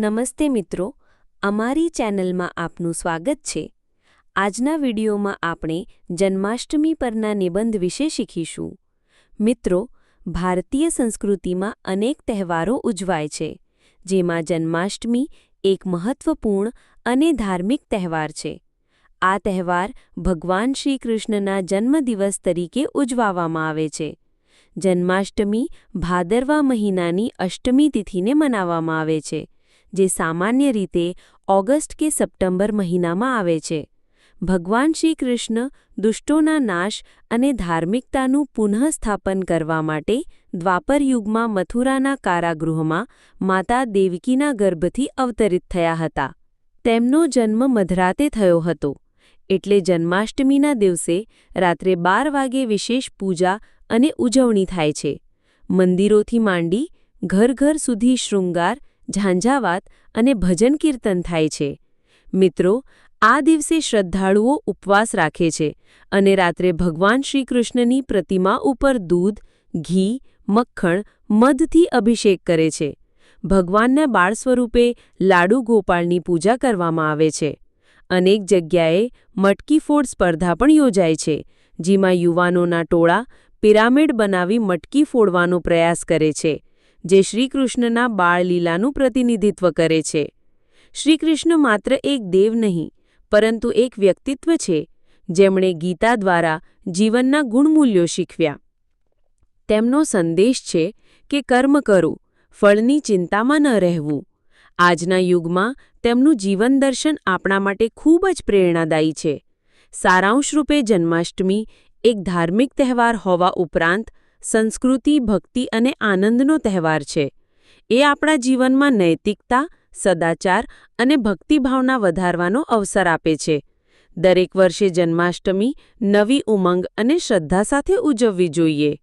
નમસ્તે મિત્રો, અમારી ચેનલમાં આપનું સ્વાગત છે. આજના વિડીયોમાં આપણે જન્માષ્ટમી પરના નિબંધ વિશે શીખીશું. મિત્રો, ભારતીય સંસ્કૃતિમાં અનેક તહેવારો ઉજવાય છે, જેમાં જન્માષ્ટમી એક મહત્વપૂર્ણ અને ધાર્મિક તહેવાર છે. આ તહેવાર ભગવાન શ્રી કૃષ્ણના જન્મદિવસ તરીકે ઉજવવામાં આવે છે. જન્માષ્ટમી ભાદરવા મહિનાની અષ્ટમી તિથિને મનાવવામાં આવે છે. જે સામાન્ય રીતે ઓગસ્ટ કે સપ્ટેમ્બર મહિનામાં આવે છે. ભગવાન શ્રી કૃષ્ણ દુષ્ટોના નાશ અને ધાર્મિકતાનું પુનઃસ્થાપન કરવા માટે દ્વાપર યુગમાં મથુરાના કારાગૃહમાં માતા દેવકીના ગર્ભથી અવતરિત થયા હતા. તેમનો જન્મ મધરાતે થયો હતો. એટલે જન્માષ્ટમીના દિવસે રાત્રે બાર વાગે વિશેષ પૂજા અને ઉજવણી થાય છે. મંદિરોથી માંડી ઘર ઘર સુધી શૃંગાર ઝાંઝાવાત અને ભજન કીર્તન થાય છે. મિત્રો, આ દિવસે શ્રદ્ધાળુઓ ઉપવાસ રાખે છે અને રાત્રે ભગવાન શ્રીકૃષ્ણની પ્રતિમા ઉપર દૂધ, ઘી, મક્ખણ, મધથી અભિષેક કરે છે. ભગવાનના બાળ સ્વરૂપે લાડુ ગોપાળની પૂજા કરવામાં આવે છે. અનેક જગ્યાએ મટકી ફોડ સ્પર્ધા પણ યોજાય છે, જેમાં યુવાનોના ટોળા પિરામિડ બનાવી મટકી ફોડવાનો પ્રયાસ કરે છે. જે શ્રીકૃષ્ણના બાળલીલાનું પ્રતિનિધિત્વ કરે છે. શ્રીકૃષ્ણ માત્ર એક દેવ નહીં, પરંતુ એક વ્યક્તિત્વ છે, જેમણે ગીતા દ્વારા જીવનના ગુણમૂલ્યો શીખવ્યા તેમનો સંદેશ છે કે કર્મ કરો, ફળની ચિંતામાં ન રહેવું. આજના યુગમાં તેમનું જીવન દર્શન આપણા માટે ખૂબ જ પ્રેરણાદાયી છે. સારાંશરૂપે જન્માષ્ટમી એક ધાર્મિક તહેવાર હોવા ઉપરાંત સંસ્કૃતિ, ભક્તિ અને આનંદનો તહેવાર છે. એ આપણા જીવનમાં નૈતિકતા, સદાચાર અને ભક્તિભાવના વધારવાનો અવસર આપે છે. દરેક વર્ષે જન્માષ્ટમી નવી ઉમંગ અને શ્રદ્ધા સાથે ઉજવવી જોઈએ.